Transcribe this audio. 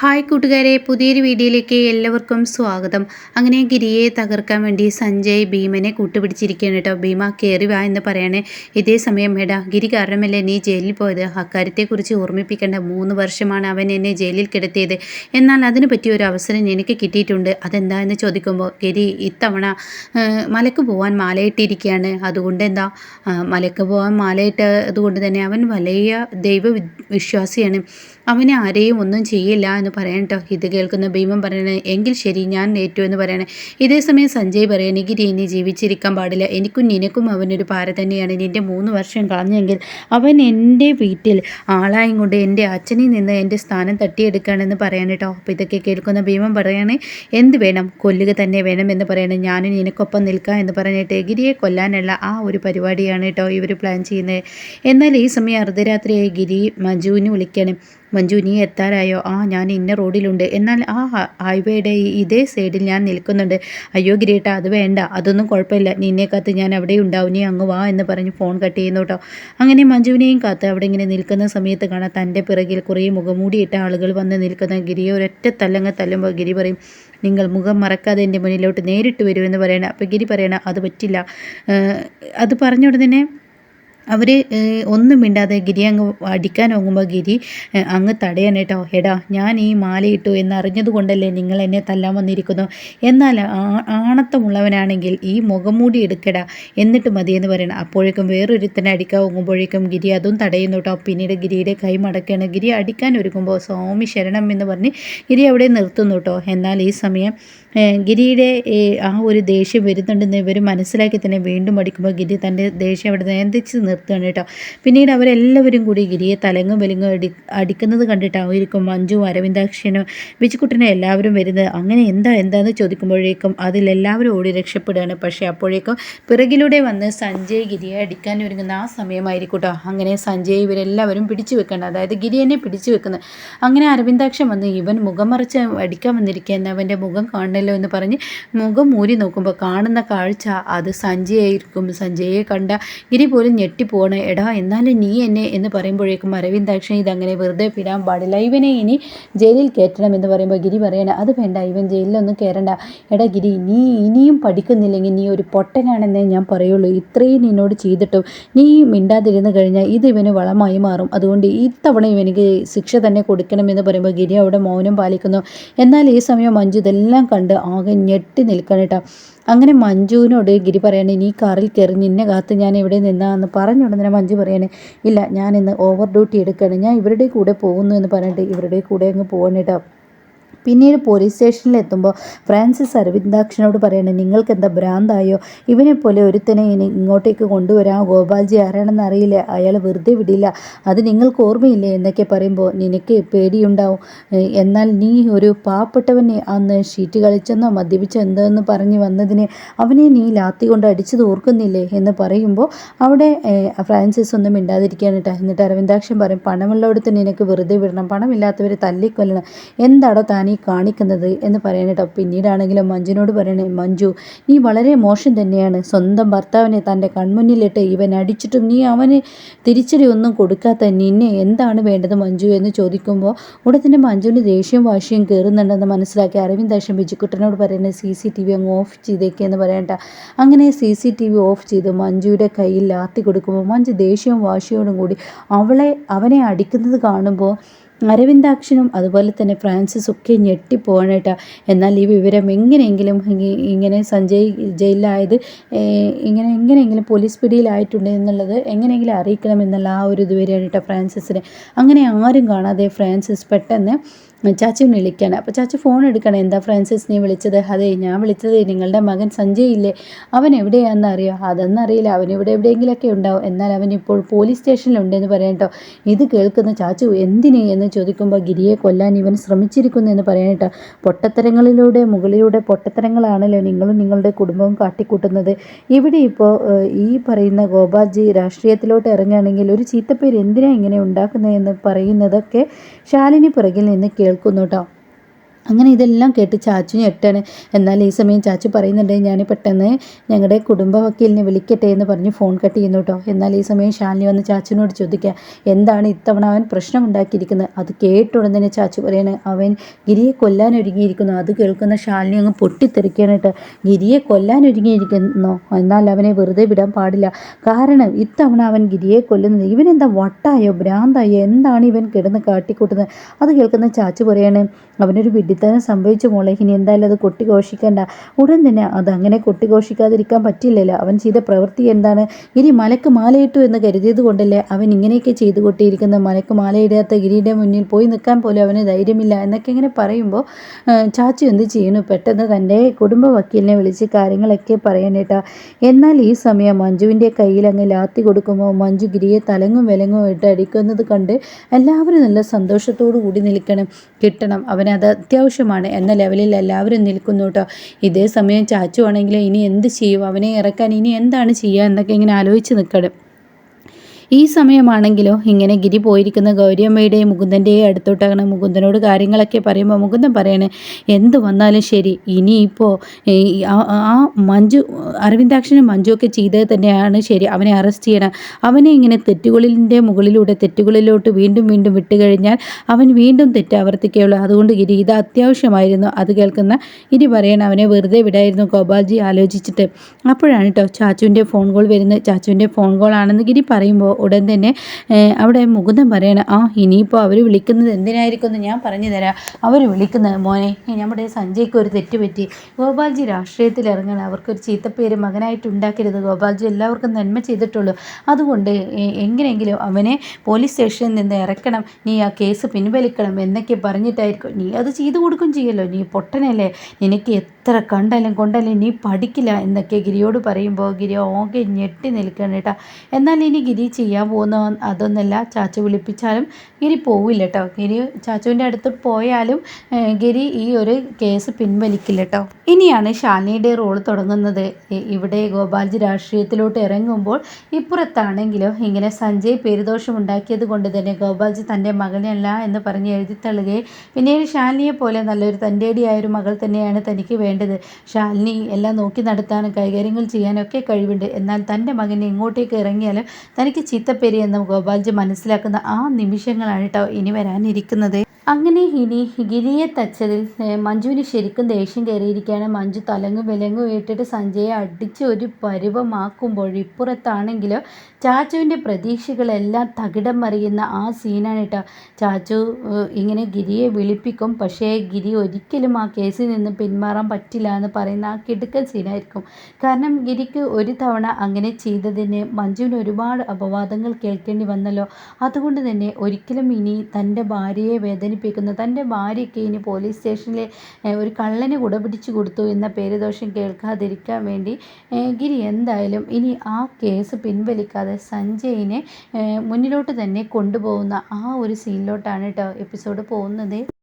Hi കൂട്ടുകാരെ പുതിയൊരു വീഡിയോയിലേക്ക് എല്ലാവർക്കും സ്വാഗതം. അങ്ങനെ ഗിരിയെ തകർക്കാൻ വേണ്ടി സഞ്ജയ് ഭീമനെ കൂട്ടുപിടിച്ചിരിക്കുകയാണ് കേട്ടോ. ഭീമ കയറി വാ എന്ന് പറയണേ. ഇതേ സമയം എടാ ഗിരി കാരണമല്ലേ നീ ജയിലിൽ പോയത്? അക്കാര്യത്തെക്കുറിച്ച് ഓർമ്മിപ്പിക്കേണ്ട മൂന്ന് വർഷമാണ് അവൻ എന്നെ ജയിലിൽ കിടത്തിയത്. എന്നാൽ അതിന് പറ്റിയ ഒരു അവസരം എനിക്ക് കിട്ടിയിട്ടുണ്ട്. അതെന്താണെന്ന് ചോദിക്കുമ്പോൾ ഗിരി ഇത്തവണ മലക്ക് പോകാൻ മാലയിട്ടിരിക്കുകയാണ്. അതുകൊണ്ട് എന്താ മലക്ക് പോകാൻ മാലയിട്ട് അതുകൊണ്ട് തന്നെ അവൻ വലിയ ദൈവ വിശ്വാസിയാണ്. അവനെ ആരെയും ഒന്നും ചെയ്യില്ല എന്ന് പറയാൻ കേട്ടോ ഇത് കേൾക്കുന്ന ഭീമൻ പറയണേ എങ്കിൽ ശരി ഞാൻ ഏറ്റു എന്ന് പറയണേ. ഇതേ സമയം സഞ്ജയ് പറയാൻ ഗിരി ഇനി ജീവിച്ചിരിക്കാൻ പാടില്ല. എനിക്കും നിനക്കും അവനൊരു പാര തന്നെയാണ്. നിന്റെ മൂന്ന് വർഷം കളഞ്ഞെങ്കിൽ അവൻ എന്റെ വീട്ടിൽ ആളായും കൊണ്ട് എന്റെ അച്ഛനിൽ നിന്ന് എന്റെ സ്ഥാനം തട്ടിയെടുക്കുകയാണെന്ന് പറയാൻ കേട്ടോ അപ്പോൾ ഇതൊക്കെ കേൾക്കുന്ന ഭീമൻ പറയണേ എന്ത് വേണം? കൊല്ലുക തന്നെ വേണം എന്ന് പറയണേ. ഞാനും നിനക്കൊപ്പം നിൽക്കാം എന്ന് പറഞ്ഞിട്ട് ഗിരിയെ കൊല്ലാനുള്ള ആ ഒരു പരിപാടിയാണ് കേട്ടോ ഇവർ പ്ലാൻ ചെയ്യുന്നത്. എന്നാൽ ഈ സമയം അർദ്ധരാത്രിയായി ഗിരി മജുവിന് വിളിക്കണം. മഞ്ജു നീ എത്താറായോ? ആ ഞാൻ ഇന്ന റോഡിലുണ്ട്. എന്നാൽ ആ ഹൈവേയുടെ ഇതേ സൈഡിൽ ഞാൻ നിൽക്കുന്നുണ്ട്. അയ്യോ ഗിരീട്ട അത് വേണ്ട. അതൊന്നും കുഴപ്പമില്ല. നിന്നെ കാത്ത് ഞാൻ അവിടെ ഉണ്ടാവും. നീ അങ്ങ് വാ എന്ന് പറഞ്ഞ് ഫോൺ കട്ട് ചെയ്യുന്നു കേട്ടോ. അങ്ങനെ മഞ്ജുവിനെയും കാത്ത് അവിടെ ഇങ്ങനെ നിൽക്കുന്ന സമയത്ത് കാണാം തന്റെ പിറകിൽ കുറേ മുഖമൂടിയിട്ട ആളുകൾ വന്ന് നിൽക്കുന്ന ഗിരിയെ ഒരൊറ്റ തല്ലങ്ങ് തല്ലുമ്പോൾ ഗിരി പറയും നിങ്ങൾ മുഖം മറക്കാതെ എന്റെ മുന്നിലോട്ട് നേരിട്ട് വരുമെന്ന് പറയണം. അപ്പോൾ ഗിരി പറയണം അത് പറ്റില്ല. അത് പറഞ്ഞ ഉടനെ അവർ ഒന്നും മിണ്ടാതെ ഗിരി അങ്ങ് അടിക്കാൻ ഒങ്ങുമ്പോൾ ഗിരി അങ്ങ് തടയാൻ കേട്ടോ. എടാ ഞാൻ ഈ മാലയിട്ടു എന്നറിഞ്ഞത് കൊണ്ടല്ലേ നിങ്ങൾ എന്നെ തല്ലാൻ വന്നിരിക്കുന്നു? എന്നാൽ ആണത്തമുള്ളവനാണെങ്കിൽ ഈ മുഖംമൂടി എടുക്കടാ. എന്നിട്ട് മതിയെന്ന് പറയണം. അപ്പോഴേക്കും വേറൊരുത്തനെ അടിക്കാൻ ഒങ്ങുമ്പോഴേക്കും ഗിരി അതും തടയുന്നു കേട്ടോ. പിന്നീട് ഗിരിയുടെ കൈ മടക്കുകയാണ് ഗിരി അടിക്കാൻ ഒരുക്കുമ്പോൾ സ്വാമി ശരണം എന്ന് പറഞ്ഞ് ഗിരി അവിടെ നിർത്തുന്നു കേട്ടോ. എന്നാൽ ഈ സമയം ഗിരിയുടെ ആ ഒരു ദേഷ്യം വരുന്നുണ്ടെന്ന് ഇവർ മനസ്സിലാക്കി തന്നെ വീണ്ടും അടിക്കുമ്പോൾ ഗിരി തന്റെ ദേഷ്യം അവിടെ നിയന്ത്രിച്ച് നിർത്തുകയാണ് കേട്ടോ. പിന്നീട് അവരെല്ലാവരും കൂടി ഗിരിയെ തലങ്ങും വെലുങ്ങും അടി അടിക്കുന്നത് കണ്ടിട്ടായിരിക്കും മഞ്ജു അരവിന്ദാക്ഷനും ബിജുക്കുട്ടനും എല്ലാവരും വരുന്നത്. അങ്ങനെ എന്താ എന്താന്ന് ചോദിക്കുമ്പോഴേക്കും അതിലെല്ലാവരും ഓടി രക്ഷപ്പെടുകയാണ്. പക്ഷേ അപ്പോഴേക്കും പിറകിലൂടെ വന്ന് സഞ്ജയ് ഗിരിയെ അടിക്കാൻ ഒരുങ്ങുന്ന ആ സമയമായിരിക്കും കേട്ടോ. അങ്ങനെ സഞ്ജയ് ഇവരെല്ലാവരും പിടിച്ചു വെക്കണം അതായത് ഗിരിയെന്നെ പിടിച്ചു വെക്കുന്നത് അങ്ങനെ അരവിന്ദാക്ഷൻ വന്ന് ഇവൻ മുഖം മറിച്ച് അടിക്കാൻ വന്നിരിക്കുന്ന അവന്റെ മുഖം കാണണല്ലോ എന്ന് പറഞ്ഞ് മുഖം മൂരി നോക്കുമ്പോൾ കാണുന്ന കാഴ്ച അത് സഞ്ജയായിരിക്കും. സഞ്ജയെ കണ്ട ഗിരി പോലും ഞെട്ടിപ്പോണ്. എടാ എന്നാലും നീ എന്നെ എന്ന് പറയുമ്പോഴേക്കും അരവിന്ദാക്ഷൻ ഇതങ്ങനെ വെറുതെ പിടാൻ പാടില്ല. ഇവനെ ഇനി ജയിലിൽ കയറ്റണം എന്ന് പറയുമ്പോൾ ഗിരി പറയണ അത് വേണ്ട ഇവൻ ജയിലിലൊന്നും കയറണ്ട എടാ ഗിരി നീ ഇനിയും പഠിക്കുന്നില്ലെങ്കിൽ നീ ഒരു പൊട്ടനാണെന്നേ ഞാൻ പറയുള്ളൂ. ഇത്രയും നിന്നോട് ചെയ്തിട്ടും നീ മിണ്ടാതിരുന്ന് കഴിഞ്ഞാൽ ഇത് ഇവന് വളമായി മാറും. അതുകൊണ്ട് ഇത്തവണ ഇവനിക്ക് ശിക്ഷ തന്നെ കൊടുക്കണം എന്ന് പറയുമ്പോൾ ഗിരി അവിടെ മൗനം പാലിക്കുന്നു. എന്നാൽ ഈ സമയം മഞ്ജു ഇതെല്ലാം കണ്ട് ആകെ ഞെട്ടി നിൽക്കണം കേട്ടോ. അങ്ങനെ മഞ്ജുവിനോട് ഗിരി പറയണേ നീ കാറിൽ കയറി നിന്നെ കാത്ത് ഞാൻ ഇവിടെ നിന്നാന്ന് പറഞ്ഞു ഉടനെ മഞ്ജു പറയണേ ഇല്ല ഞാൻ ഇന്ന് ഓവർ ഡ്യൂട്ടി എടുക്കുകയാണ് ഞാൻ ഇവരുടെ കൂടെ പോകുന്നു എന്ന് പറഞ്ഞിട്ട് ഇവരുടെ കൂടെ അങ്ങ് പോകണം കേട്ടോ. പിന്നീട് പോലീസ് സ്റ്റേഷനിൽ എത്തുമ്പോൾ ഫ്രാൻസിസ് അരവിന്ദാക്ഷനോട് പറയണം നിങ്ങൾക്ക് എന്താ ഭ്രാന്തായോ? ഇവനെ പോലെ ഒരുത്തനെ ഇനി ഇങ്ങോട്ടേക്ക് കൊണ്ടുവരാൻ ഗോപാൽജി ആരാണെന്ന് അറിയില്ല. അയാൾ വെറുതെ വിടില്ല. അത് നിങ്ങൾക്ക് ഓർമ്മയില്ലേ? എന്നൊക്കെ പറയുമ്പോൾ നിനക്ക് പേടിയുണ്ടാവും. എന്നാൽ നീ ഒരു പാവപ്പെട്ടവനെ അന്ന് ഷീറ്റ് കളിച്ചെന്നോ മദ്യപിച്ചോ എന്തോന്ന് പറഞ്ഞ് വന്നതിനെ അവനെ നീ ലാത്തി കൊണ്ട് അടിച്ചത് ഓർക്കുന്നില്ലേ? എന്ന് പറയുമ്പോൾ അവിടെ ഫ്രാൻസിസ് ഒന്നും മിണ്ടാതിരിക്കുകയാണ് കേട്ടോ എന്നിട്ട് അരവിന്ദാക്ഷൻ പറയും പണമുള്ളവിടുത്തെ നിനക്ക് വെറുതെ വിടണം. പണമില്ലാത്തവരെ തല്ലിക്കൊല്ലണം. എന്താണോ ഈ കാണിക്കുന്നത് എന്ന് പറയണേട്ടോ പിന്നീടാണെങ്കിലും മഞ്ജുനോട് പറയണേ മഞ്ജു നീ വളരെ മോശം തന്നെയാണ്. സ്വന്തം ഭർത്താവിനെ തന്റെ കൺമുന്നിലിട്ട് ഇവൻ അടിച്ചിട്ടും നീ അവന് തിരിച്ചടി ഒന്നും കൊടുക്കാത്ത നിന്നെ എന്താണ് വേണ്ടത് മഞ്ജു? എന്ന് ചോദിക്കുമ്പോൾ ഉടൻ തന്നെ മഞ്ജുവിന് ദേഷ്യം വാശിയും കയറുന്നുണ്ടെന്ന് മനസ്സിലാക്കി അരവിന്ദ് ദേശം ബിജുക്കുട്ടനോട് പറയുന്നത് സി സി ടി വി അങ്ങ് ഓഫ് ചെയ്തേക്കെന്ന് പറയണ്ട അങ്ങനെ C C T V off ചെയ്ത് മഞ്ജുവിന്റെ കയ്യിൽ ലാത്തി കൊടുക്കുമ്പോൾ മഞ്ജു ദേഷ്യവും വാശിയോടും കൂടി അവളെ അവനെ അടിക്കുന്നത് കാണുമ്പോൾ അരവിന്ദാക്ഷനും അതുപോലെ തന്നെ ഫ്രാൻസിസ് ഒക്കെ ഞെട്ടിപ്പോണേട്ടാ എന്നാൽ ഈ വിവരം എങ്ങനെയെങ്കിലും ഇങ്ങനെ സഞ്ജയ് ജയിലിലായത് ഇങ്ങനെ എങ്ങനെയെങ്കിലും പോലീസ് പിടിയിലായിട്ടുണ്ട് എന്നുള്ളത് എങ്ങനെയെങ്കിലും അറിയിക്കണം എന്നുള്ള ആ ഒരു ഇതുവരെയാണ് കേട്ടോ ഫ്രാൻസിസിനെ. അങ്ങനെ ആരും കാണാതെ ഫ്രാൻസിസ് പെട്ടെന്ന് ചാച്ചുവിനെ വിളിക്കുകയാണ് അപ്പോൾ ചാച്ചി ഫോൺ എടുക്കണം. എന്താ ഫ്രാൻസിസ് നീ വിളിച്ചത്? അതെ ഞാൻ വിളിച്ചത് നിങ്ങളുടെ മകൻ സഞ്ജയ് ഇല്ലേ? അവൻ എവിടെയാണെന്ന് അറിയോ? അതൊന്നും അറിയില്ല. അവൻ ഇവിടെ എവിടെയെങ്കിലൊക്കെ ഉണ്ടാവും. എന്നാൽ അവൻ ഇപ്പോൾ പോലീസ് സ്റ്റേഷനിലുണ്ടെന്ന് പറയാം കേട്ടോ. ഇത് കേൾക്കുന്ന ചാച്ചു എന്തിന് എന്ന് ചോദിക്കുമ്പോൾ ഗിരിയെ കൊല്ലാൻ ഇവൻ ശ്രമിച്ചിരിക്കുന്നു എന്ന് പറയാൻ കേട്ടോ. പൊട്ടത്തരങ്ങളിലൂടെ മുകളിലൂടെ പൊട്ടത്തരങ്ങളാണല്ലോ നിങ്ങളും നിങ്ങളുടെ കുടുംബവും കാട്ടിക്കൂട്ടുന്നത്. ഇവിടെ ഇപ്പോൾ ഈ പറയുന്ന ഗോപാൽജി രാഷ്ട്രീയത്തിലോട്ട് ഇറങ്ങുകയാണെങ്കിൽ ഒരു ചീത്തപ്പേര് എന്തിനാണ് ഇങ്ങനെ ഉണ്ടാക്കുന്നതെന്ന് പറയുന്നതൊക്കെ ശാലിനി പിറകിൽ നിന്ന് കേൾക്കുന്നു കേട്ടോ. അങ്ങനെ ഇതെല്ലാം കേട്ട് ചാച്ചു ഞെട്ടാണ്. എന്നാൽ ഈ സമയം ചാച്ചു പറയുന്നുണ്ട് ഞാൻ പെട്ടെന്ന് ഞങ്ങളുടെ കുടുംബ വക്കീലിനെ വിളിക്കട്ടെ എന്ന് പറഞ്ഞ് ഫോൺ കട്ട് ചെയ്യുന്നു കേട്ടോ എന്നാൽ ഈ സമയം ഷാലിനി വന്ന് ചാച്ചുവിനോട് ചോദിക്കുക എന്താണ് ഇത്തവണ അവൻ പ്രശ്നം ഉണ്ടാക്കിയിരിക്കുന്നത്? അത് കേട്ടുടൻ തന്നെ ചാച്ചു പറയാണ് അവൻ ഗിരിയെ കൊല്ലാൻ ഒരുങ്ങിയിരിക്കുന്നു. അത് കേൾക്കുന്ന ഷാലിനി അങ്ങ് പൊട്ടിത്തെറിക്കുകയാണ് കേട്ടോ ഗിരിയെ കൊല്ലാൻ ഒരുങ്ങിയിരിക്കുന്നു? എന്നാൽ അവനെ വെറുതെ വിടാൻ പാടില്ല. കാരണം ഇത്തവണ അവൻ ഗിരിയെ കൊല്ലുന്നത് ഇവനെന്താ വട്ടായോ ഭ്രാന്തായോ? എന്താണ് ഇവൻ കിടന്ന് കാട്ടിക്കൂട്ടുന്നത്? അത് കേൾക്കുന്ന ചാച്ചു പറയാണ് അവനൊരു വിഡിത്തനം സംഭവിച്ചു മോളെ. ഇനി എന്തായാലും അത് കൊട്ടിഘോഷിക്കണ്ട. ഉടൻ തന്നെ അതങ്ങനെ കൊട്ടിഘോഷിക്കാതിരിക്കാൻ പറ്റില്ലല്ലോ. അവൻ ചെയ്ത പ്രവൃത്തി എന്താണ്? ഇനി മലക്ക് മാലയിട്ടു എന്ന് കരുതിയത് കൊണ്ടല്ലേ അവൻ ഇങ്ങനെയൊക്കെ ചെയ്തു കൊട്ടിയിരിക്കുന്ന മലക്ക് മാലയിടാത്ത ഗിരിയുടെ മുന്നിൽ പോയി നിൽക്കാൻ പോലും അവന് ധൈര്യമില്ല എന്നൊക്കെ ഇങ്ങനെ പറയുമ്പോൾ ചാച്ചു എന്ത് ചെയ്യുന്നു? പെട്ടെന്ന് തന്റെ കുടുംബ വക്കീലിനെ വിളിച്ച് കാര്യങ്ങളൊക്കെ പറയാനേട്ടാ എന്നാൽ ഈ സമയം മഞ്ജുവിന്റെ കയ്യിൽ അങ്ങ് ലാത്തി കൊടുക്കുമ്പോൾ മഞ്ജു ഗിരിയെ തലങ്ങും വിലങ്ങും ഇട്ട് അടിക്കുന്നത് കണ്ട് എല്ലാവരും നല്ല സന്തോഷത്തോടു കൂടി നിൽക്കണം. കിട്ടണം. അവനത് അത്യാവശ്യമാണ് എന്ന ലെവലിൽ എല്ലാവരും നിൽക്കുന്നു കേട്ടോ. ഇതേ സമയം ചാച്ചു ആണെങ്കിൽ ഇനി എന്ത് ചെയ്യും? അവനെ ഇറക്കാൻ ഇനി എന്താണ് ചെയ്യുക എന്നൊക്കെ ഇങ്ങനെ ആലോചിച്ച് നിൽക്കണം. ഈ സമയമാണെങ്കിലോ ഇങ്ങനെ ഗിരി പോയിരിക്കുന്ന ഗൗരിയമ്മയുടെയും മുകുന്ദന്റെയും അടുത്തോട്ടാണ് മുകുന്ദനോട് കാര്യങ്ങളൊക്കെ പറയുമ്പോൾ മുകുന്ദൻ പറയണേ എന്ത് വന്നാലും ശരി ഇനിയിപ്പോൾ ആ മഞ്ജു അരവിന്ദാക്ഷനും മഞ്ജുവൊക്കെ ചെയ്തത് തന്നെയാണ് ശരി അവനെ അറസ്റ്റ് ചെയ്യണം. അവനെ ഇങ്ങനെ തെറ്റുകളിന്റെ മുകളിലൂടെ തെറ്റുകളിലോട്ട് വീണ്ടും വീണ്ടും വിട്ടുകഴിഞ്ഞാൽ അവൻ വീണ്ടും തെറ്റ് ആവർത്തിക്കുകയുള്ളൂ. അതുകൊണ്ട് ഗിരി ഇത് അത്യാവശ്യമായിരുന്നു. അത് കേൾക്കുന്ന ഇരി പറയണം അവനെ വെറുതെ വിടായിരുന്നു ഗോപാൽജി ആലോചിച്ചിട്ട്. അപ്പോഴാണ് കേട്ടോ ചാച്ചുവിന്റെ ഫോൺ കോൾ വരുന്നത്. ചാച്ചുവിന്റെ ഫോൺ കോൾ ആണെന്ന് ഗിരി പറയുമ്പോൾ ഉടൻ തന്നെ അവിടെ മുകുന്ദൻ പറയണം ആ ഇനിയിപ്പോൾ അവർ വിളിക്കുന്നത് എന്തിനായിരിക്കും എന്ന് ഞാൻ പറഞ്ഞു തരാം. അവർ വിളിക്കുന്നത് മോനെ നമ്മുടെ സഞ്ജയ്ക്ക് ഒരു തെറ്റുപറ്റി ഗോപാൽജി രാഷ്ട്രീയത്തിൽ ഇറങ്ങണം. അവർക്കൊരു ചീത്തപ്പേര് മകനായിട്ട് ഉണ്ടാക്കരുത്. ഗോപാൽജി എല്ലാവർക്കും നന്മ ചെയ്തിട്ടുള്ളൂ. അതുകൊണ്ട് എങ്ങനെയെങ്കിലും അവനെ പോലീസ് സ്റ്റേഷനിൽ നിന്ന് ഇറക്കണം. നീ ആ കേസ് പിൻവലിക്കണം എന്നൊക്കെ പറഞ്ഞിട്ടായിരിക്കും. നീ അത് ചെയ്തു കൊടുക്കും ചെയ്യല്ലോ. നീ പൊട്ടനല്ലേ? നിനക്ക് എത്ര കണ്ടാലും കൊണ്ടാലും നീ പഠിക്കില്ല എന്നൊക്കെ ഗിരിയോട് പറയുമ്പോൾ ഗിരി ഓകെ ഞെട്ടി നിൽക്കണം കേട്ടോ. എന്നാൽ ഇനി ഗിരി ചെയ്യാൻ പോകുന്ന അതൊന്നല്ല. ചാച്ചു വിളിപ്പിച്ചാലും ഗിരി പോവില്ല കേട്ടോ ഗിരി ചാച്ചുവിന്റെ അടുത്ത് പോയാലും ഗിരി ഈ ഒരു കേസ് പിൻവലിക്കില്ല കേട്ടോ ഇനിയാണ് ഷാലിനിയുടെ റോൾ തുടങ്ങുന്നത്. ഇവിടെ ഗോപാൽജി രാഷ്ട്രീയത്തിലോട്ട് ഇറങ്ങുമ്പോൾ ഇപ്പുറത്താണെങ്കിലോ ഇങ്ങനെ സഞ്ജയ് പേരുദോഷം ഉണ്ടാക്കിയത് കൊണ്ട് തന്നെ ഗോപാൽജി തന്റെ മകനല്ല എന്ന് പറഞ്ഞ് എഴുതിത്തള്ളുകയും പിന്നീട് ഷാലിനിയെ പോലെ നല്ലൊരു തന്റെടിയായ ഒരു മകൾ തന്നെയാണ് തനിക്ക് വേണ്ടത്. ഷാലിനി എല്ലാം നോക്കി നടത്താനും കൈകാര്യങ്ങൾ ചെയ്യാനൊക്കെ കഴിവുണ്ട്. എന്നാൽ തന്റെ മകൻ എങ്ങോട്ടേക്ക് ഇറങ്ങിയാലും തനിക്ക് ചീത്തപ്പേരി എന്ന് ഗോപാൽജി മനസ്സിലാക്കുന്ന ആ നിമിഷങ്ങളാണ് കേട്ടോ ഇനി വരാനിരിക്കുന്നത്. അങ്ങനെ ഇനി ഗിരിയെ തച്ചതിൽ മഞ്ജുവിന് ശരിക്കും ദേഷ്യം കയറിയിരിക്കുകയാണ്. മഞ്ജു തലങ്ങും വിലങ്ങും ഇട്ടിട്ട് സഞ്ജയെ അടിച്ച് ഒരു പരുവമാക്കുമ്പോൾ ഇപ്പുറത്താണെങ്കിലോ ചാച്ചുവിന്റെ പ്രതീക്ഷകളെല്ലാം തകിടം മറിയുന്ന ആ സീനാണ് കേട്ടോ. ചാച്ചു ഇങ്ങനെ ഗിരിയെ വിളിപ്പിക്കും. പക്ഷേ ഗിരി ഒരിക്കലും ആ കേസിൽ നിന്ന് പിന്മാറാൻ പറ്റില്ല എന്ന് പറയുന്ന ആ കിടുക്കൻ സീനായിരിക്കും. കാരണം ഗിരിക്ക് ഒരു തവണ അങ്ങനെ ചെയ്തതിന് മഞ്ജുവിന് ഒരുപാട് അപവാദങ്ങൾ കേൾക്കേണ്ടി വന്നല്ലോ. അതുകൊണ്ട് തന്നെ ഒരിക്കലും ഇനി തന്റെ ഭാര്യയെ വേദനിപ്പിക്കുന്ന തന്റെ ഭാര്യയ്ക്ക് ഇനി പോലീസ് സ്റ്റേഷനിലെ ഒരു കള്ളനെ കുടപിടിച്ചു കൊടുത്തു എന്ന പേരുദോഷം കേൾക്കാതിരിക്കാൻ വേണ്ടി ഗിരി എന്തായാലും ഇനി ആ കേസ് പിൻവലിക്കാതെ സഞ്ജയിനെ മുന്നിലോട്ട് തന്നെ കൊണ്ടുപോകുന്ന ആ ഒരു സീനിലോട്ടാണ് കേട്ടോ എപ്പിസോഡ് പോകുന്നത്.